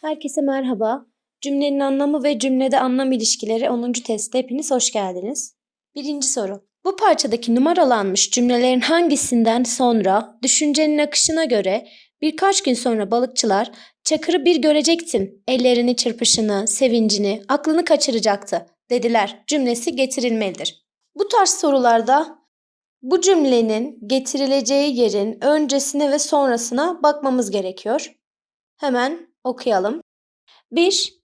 Herkese merhaba. Cümlenin anlamı ve cümlede anlam ilişkileri 10. testte hepiniz hoş geldiniz. Birinci soru. Bu parçadaki numaralanmış cümlelerin hangisinden sonra düşüncenin akışına göre birkaç gün sonra balıkçılar Çakır'ı bir görecektin, ellerini çırpışını, sevincini, aklını kaçıracaktı dediler cümlesi getirilmelidir. Bu tarz sorularda bu cümlenin getirileceği yerin öncesine ve sonrasına bakmamız gerekiyor. Hemen okuyalım. 1.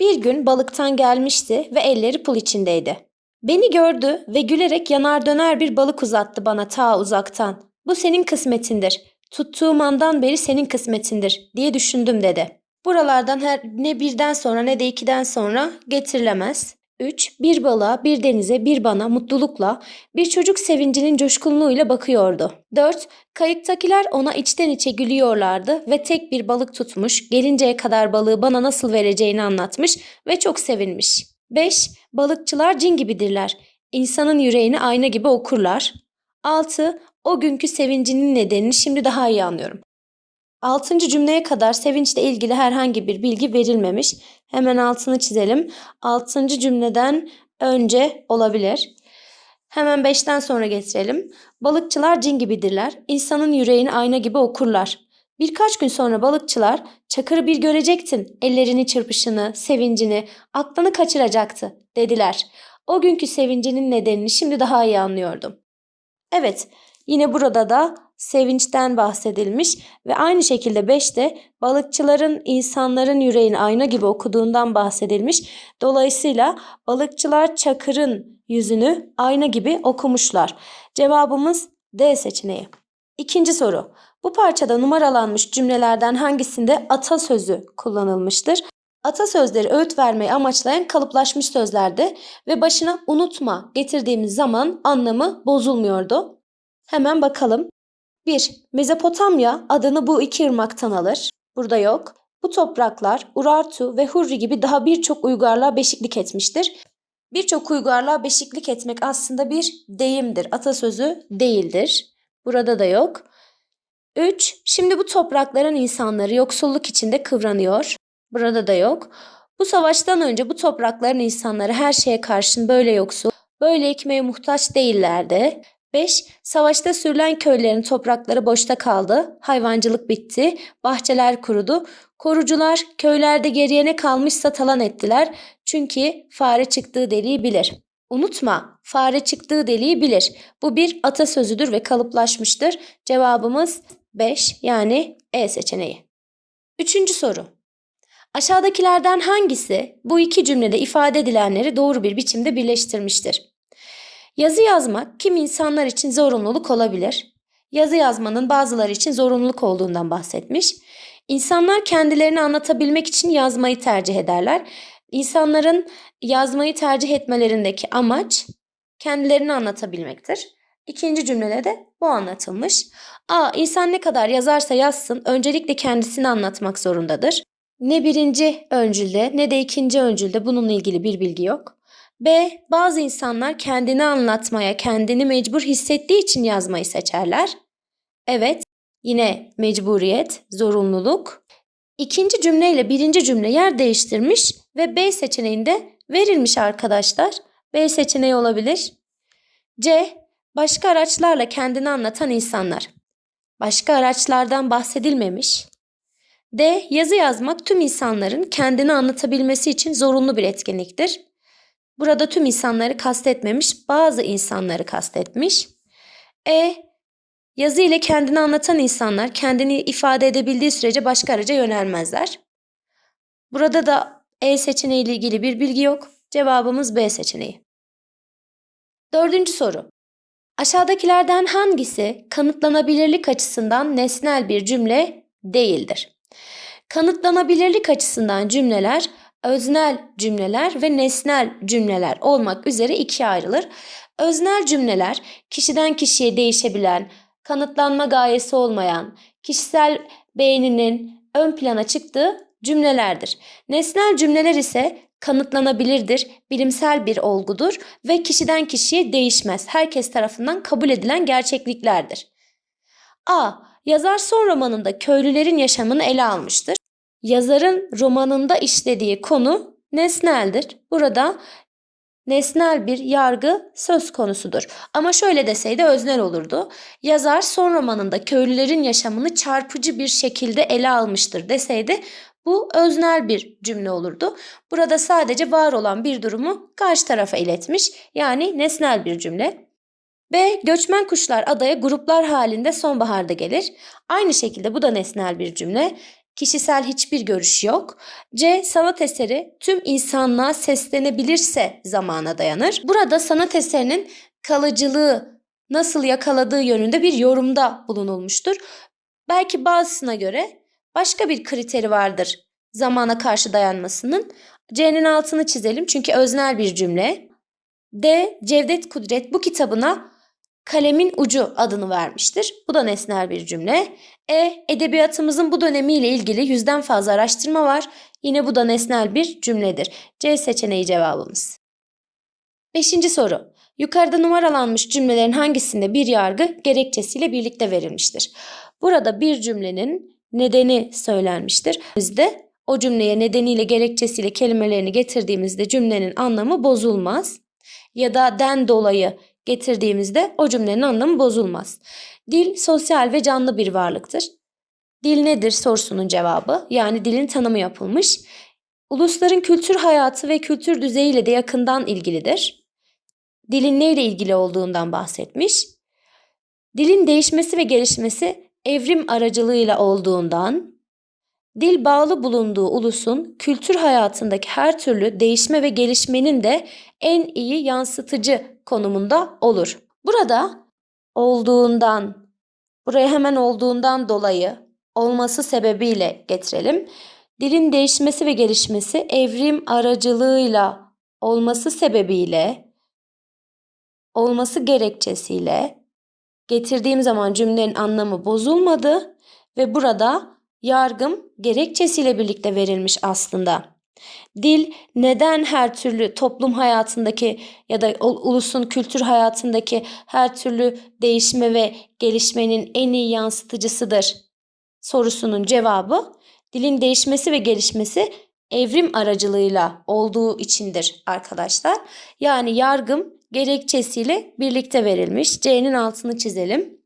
Bir gün balıktan gelmişti ve elleri pul içindeydi. Beni gördü ve gülerek yanar döner bir balık uzattı bana ta uzaktan. Bu senin kısmetindir. Tuttuğum andan beri senin kısmetindir diye düşündüm dedi. Buralardan her ne birden sonra ne de ikiden sonra getirilemez. 3. Bir balığa, bir denize, bir bana mutlulukla, bir çocuk sevincinin coşkunluğuyla bakıyordu. 4. Kayıktakiler ona içten içe gülüyorlardı ve tek bir balık tutmuş, gelinceye kadar balığı bana nasıl vereceğini anlatmış ve çok sevinmiş. 5. Balıkçılar cin gibidirler. İnsanın yüreğini ayna gibi okurlar. 6. O günkü sevincinin nedenini şimdi daha iyi anlıyorum. Altıncı cümleye kadar sevinçle ilgili herhangi bir bilgi verilmemiş. Hemen altını çizelim. Altıncı cümleden önce olabilir. Hemen beşten sonra getirelim. Balıkçılar cin gibidirler. İnsanın yüreğini ayna gibi okurlar. Birkaç gün sonra balıkçılar Çakır'ı bir görecektin. Ellerini çırpışını, sevincini, aklını kaçıracaktı dediler. O günkü sevincinin nedenini şimdi daha iyi anlıyordum. Evet, yine burada da sevinçten bahsedilmiş ve aynı şekilde 5'te balıkçıların insanların yüreğini ayna gibi okuduğundan bahsedilmiş. Dolayısıyla balıkçılar Çakır'ın yüzünü ayna gibi okumuşlar. Cevabımız D seçeneği. İkinci soru. Bu parçada numaralanmış cümlelerden hangisinde atasözü kullanılmıştır? Atasözleri öğüt vermeyi amaçlayan kalıplaşmış sözlerdi ve başına unutma getirdiğimiz zaman anlamı bozulmuyordu. Hemen bakalım. 1. Mezopotamya adını bu iki ırmaktan alır. Burada yok. Bu topraklar Urartu ve Hurri gibi daha birçok uygarlığa beşiklik etmiştir. Birçok uygarlığa beşiklik etmek aslında bir deyimdir. Atasözü değildir. Burada da yok. 3. Şimdi bu toprakların insanları yoksulluk içinde kıvranıyor. Burada da yok. Bu savaştan önce bu toprakların insanları her şeye karşın böyle yoksul, böyle ekmeğe muhtaç değillerdi. 5. Savaşta sürülen köylerin toprakları boşta kaldı, hayvancılık bitti, bahçeler kurudu. Korucular köylerde geriye ne kalmışsa talan ettiler. Çünkü fare çıktığı deliği bilir. Unutma, fare çıktığı deliği bilir. Bu bir atasözüdür ve kalıplaşmıştır. Cevabımız 5 yani E seçeneği. Üçüncü soru. Aşağıdakilerden hangisi bu iki cümlede ifade edilenleri doğru bir biçimde birleştirmiştir? Yazı yazmak kim insanlar için zorunluluk olabilir. Yazı yazmanın bazıları için zorunluluk olduğundan bahsetmiş. İnsanlar kendilerini anlatabilmek için yazmayı tercih ederler. İnsanların yazmayı tercih etmelerindeki amaç kendilerini anlatabilmektir. İkinci cümlede de bu anlatılmış. A. İnsan ne kadar yazarsa yazsın öncelikle kendisini anlatmak zorundadır. Ne birinci öncülde ne de ikinci öncülde bununla ilgili bir bilgi yok. B. Bazı insanlar kendini anlatmaya, kendini mecbur hissettiği için yazmayı seçerler. Evet, yine mecburiyet, zorunluluk. İkinci cümleyle birinci cümle yer değiştirmiş ve B seçeneğinde verilmiş arkadaşlar. B seçeneği olabilir. C. Başka araçlarla kendini anlatan insanlar. Başka araçlardan bahsedilmemiş. D. Yazı yazmak tüm insanların kendini anlatabilmesi için zorunlu bir etkinliktir. Burada tüm insanları kastetmemiş, bazı insanları kastetmiş. E. Yazı ile kendini anlatan insanlar kendini ifade edebildiği sürece başka araca yönelmezler. Burada da E seçeneği ile ilgili bir bilgi yok. Cevabımız B seçeneği. Dördüncü soru. Aşağıdakilerden hangisi kanıtlanabilirlik açısından nesnel bir cümle değildir? Kanıtlanabilirlik açısından cümleler öznel cümleler ve nesnel cümleler olmak üzere ikiye ayrılır. Öznel cümleler kişiden kişiye değişebilen, kanıtlanma gayesi olmayan, kişisel beğeninin ön plana çıktığı cümlelerdir. Nesnel cümleler ise kanıtlanabilirdir, bilimsel bir olgudur ve kişiden kişiye değişmez. Herkes tarafından kabul edilen gerçekliklerdir. A. Yazar son romanında köylülerin yaşamını ele almıştır. Yazarın romanında işlediği konu nesneldir. Burada nesnel bir yargı söz konusudur. Ama şöyle deseydi öznel olurdu. Yazar son romanında köylülerin yaşamını çarpıcı bir şekilde ele almıştır deseydi bu öznel bir cümle olurdu. Burada sadece var olan bir durumu karşı tarafa iletmiş. Yani nesnel bir cümle. B. Göçmen kuşlar adaya gruplar halinde sonbaharda gelir. Aynı şekilde bu da nesnel bir cümle. Kişisel hiçbir görüş yok. C. Sanat eseri tüm insanlığa seslenebilirse zamana dayanır. Burada sanat eserinin kalıcılığı nasıl yakaladığı yönünde bir yorumda bulunulmuştur. Belki bazısına göre başka bir kriteri vardır zamana karşı dayanmasının. C'nin altını çizelim çünkü öznel bir cümle. D. Cevdet Kudret bu kitabına kalemin ucu adını vermiştir. Bu da nesnel bir cümle. E. Edebiyatımızın bu dönemiyle ilgili yüzden fazla araştırma var. Yine bu da nesnel bir cümledir. C seçeneği cevabımız. Beşinci soru. Yukarıda numaralanmış cümlelerin hangisinde bir yargı gerekçesiyle birlikte verilmiştir? Burada bir cümlenin nedeni söylenmiştir. Bizde o cümleye nedeniyle gerekçesiyle kelimelerini getirdiğimizde cümlenin anlamı bozulmaz. Ya da den dolayı getirdiğimizde o cümlenin anlamı bozulmaz. Dil sosyal ve canlı bir varlıktır. Dil nedir sorusunun cevabı yani dilin tanımı yapılmış. Ulusların kültür hayatı ve kültür düzeyiyle de yakından ilgilidir. Dilin neyle ilgili olduğundan bahsetmiş. Dilin değişmesi ve gelişmesi evrim aracılığıyla olduğundan, dil bağlı bulunduğu ulusun kültür hayatındaki her türlü değişme ve gelişmenin de en iyi yansıtıcı konumunda olur. Burada olduğundan, buraya hemen olduğundan dolayı olması sebebiyle getirelim. Dilin değişmesi ve gelişmesi evrim aracılığıyla olması sebebiyle, olması gerekçesiyle getirdiğim zaman cümlenin anlamı bozulmadı ve burada yargım gerekçesiyle birlikte verilmiş aslında. Dil neden her türlü toplum hayatındaki ya da ulusun kültür hayatındaki her türlü değişme ve gelişmenin en iyi yansıtıcısıdır sorusunun cevabı dilin değişmesi ve gelişmesi evrim aracılığıyla olduğu içindir arkadaşlar. Yani yargım gerekçesiyle birlikte verilmiş. C'nin altını çizelim.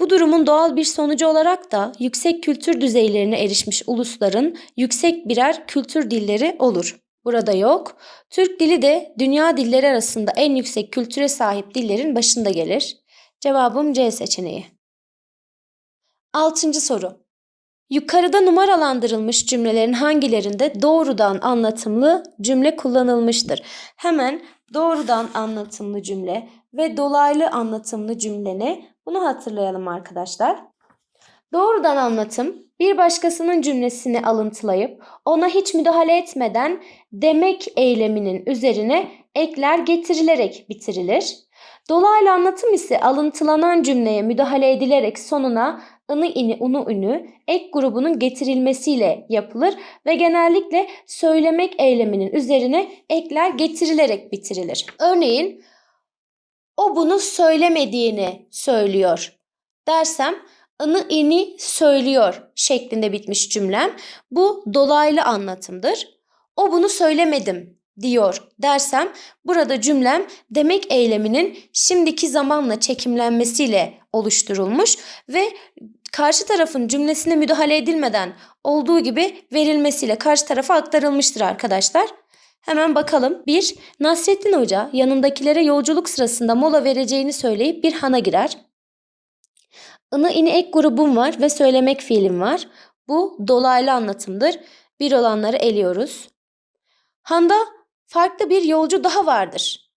Bu durumun doğal bir sonucu olarak da yüksek kültür düzeylerine erişmiş ulusların yüksek birer kültür dilleri olur. Burada yok. Türk dili de dünya dilleri arasında en yüksek kültüre sahip dillerin başında gelir. Cevabım C seçeneği. Altıncı soru. Yukarıda numaralandırılmış cümlelerin hangilerinde doğrudan anlatımlı cümle kullanılmıştır? Hemen doğrudan anlatımlı cümle ve dolaylı anlatımlı cümle ne? Bunu hatırlayalım arkadaşlar. Doğrudan anlatım bir başkasının cümlesini alıntılayıp ona hiç müdahale etmeden demek eyleminin üzerine ekler getirilerek bitirilir. Dolaylı anlatım ise alıntılanan cümleye müdahale edilerek sonuna ını ini unu ünü ek grubunun getirilmesiyle yapılır ve genellikle söylemek eyleminin üzerine ekler getirilerek bitirilir. Örneğin o bunu söylemediğini söylüyor dersem ını ini söylüyor şeklinde bitmiş cümlem. Bu dolaylı anlatımdır. O bunu söylemedim diyor dersem burada cümlem demek eyleminin şimdiki zamanla çekimlenmesiyle oluşturulmuş ve karşı tarafın cümlesine müdahale edilmeden olduğu gibi verilmesiyle karşı tarafa aktarılmıştır arkadaşlar. Hemen bakalım. 1. Nasrettin Hoca yanındakilere yolculuk sırasında mola vereceğini söyleyip bir hana girer. Inı ini grubum var ve söylemek fiilim var. Bu dolaylı anlatımdır. Bir olanları eliyoruz. Handa farklı bir yolcu daha vardır.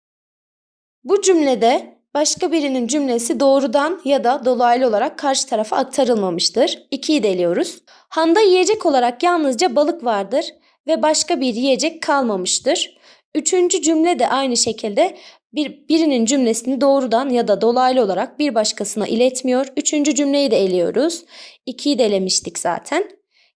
Bu cümlede başka birinin cümlesi doğrudan ya da dolaylı olarak karşı tarafa aktarılmamıştır. 2'yi deliyoruz. Handa yiyecek olarak yalnızca balık vardır ve başka bir yiyecek kalmamıştır. Üçüncü cümle de aynı şekilde bir, birinin cümlesini doğrudan ya da dolaylı olarak bir başkasına iletmiyor. Üçüncü cümleyi de eliyoruz. İkiyi de elemiştik zaten.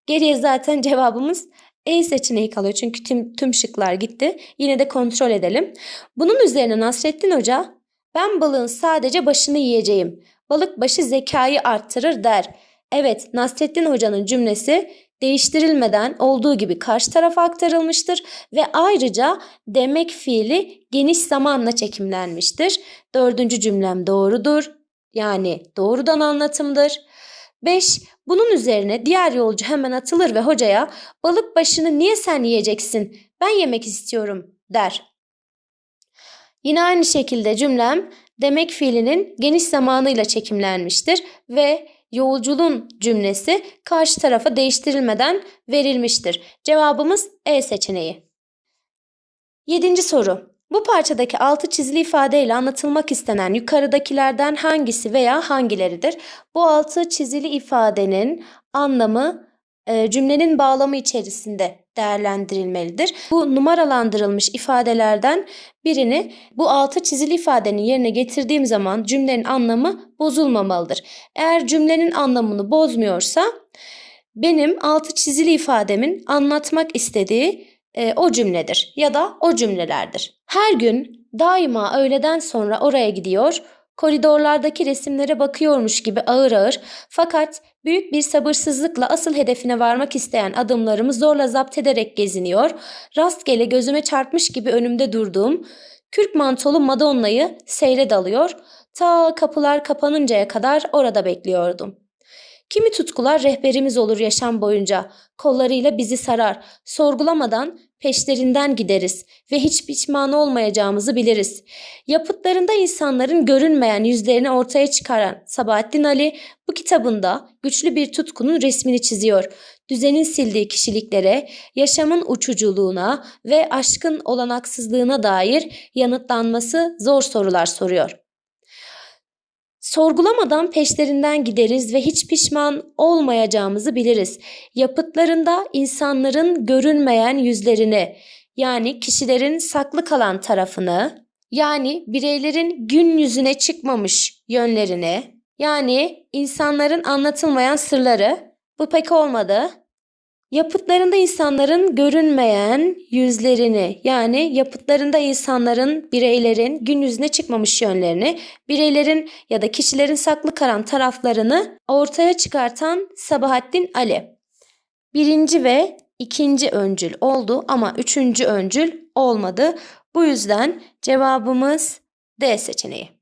Geriye zaten cevabımız E seçeneği kalıyor çünkü tüm, tüm şıklar gitti. Yine de kontrol edelim. Bunun üzerine Nasrettin Hoca ben balığın sadece başını yiyeceğim. Balık başı zekayı arttırır der. Evet Nasrettin Hoca'nın cümlesi değiştirilmeden olduğu gibi karşı tarafa aktarılmıştır ve ayrıca demek fiili geniş zamanla çekimlenmiştir. Dördüncü cümlem doğrudur. Yani doğrudan anlatımdır. 5. Bunun üzerine diğer yolcu hemen atılır ve hocaya balık başını niye sen yiyeceksin ben yemek istiyorum der. Yine aynı şekilde cümlem demek fiilinin geniş zamanıyla çekimlenmiştir ve yolculuğun cümlesi karşı tarafa değiştirilmeden verilmiştir. Cevabımız E seçeneği. Yedinci soru. Bu parçadaki altı çizili ifadeyle anlatılmak istenen yukarıdakilerden hangisi veya hangileridir? Bu altı çizili ifadenin anlamı e, cümlenin bağlamı içerisinde değerlendirilmelidir. Bu numaralandırılmış ifadelerden birini bu altı çizili ifadenin yerine getirdiğim zaman cümlenin anlamı bozulmamalıdır. Eğer cümlenin anlamını bozmuyorsa benim altı çizili ifademin anlatmak istediği e, o cümledir ya da o cümlelerdir. Her gün daima öğleden sonra oraya gidiyor, koridorlardaki resimlere bakıyormuş gibi ağır ağır fakat büyük bir sabırsızlıkla asıl hedefine varmak isteyen adımlarımı zorla zapt ederek geziniyor, rastgele gözüme çarpmış gibi önümde durduğum kürk mantolu Madonna'yı seyre dalıyor, ta kapılar kapanıncaya kadar orada bekliyordum. Kimi tutkular rehberimiz olur yaşam boyunca, kollarıyla bizi sarar, sorgulamadan peşlerinden gideriz ve hiç pişman olmayacağımızı biliriz. Yapıtlarında insanların görünmeyen yüzlerini ortaya çıkaran Sabahattin Ali bu kitabında güçlü bir tutkunun resmini çiziyor. Düzenin sildiği kişiliklere, yaşamın uçuculuğuna ve aşkın olanaksızlığına dair yanıtlanması zor sorular soruyor. Sorgulamadan peşlerinden gideriz ve hiç pişman olmayacağımızı biliriz. Yapıtlarında insanların görünmeyen yüzlerini yani kişilerin saklı kalan tarafını yani bireylerin gün yüzüne çıkmamış yönlerini yani insanların anlatılmayan sırları bu pek olmadı. Yapıtlarında insanların görünmeyen yüzlerini yani yapıtlarında insanların, bireylerin gün yüzüne çıkmamış yönlerini, bireylerin ya da kişilerin saklı kalan taraflarını ortaya çıkartan Sabahattin Ali. Birinci ve ikinci öncül oldu ama üçüncü öncül olmadı. Bu yüzden cevabımız D seçeneği.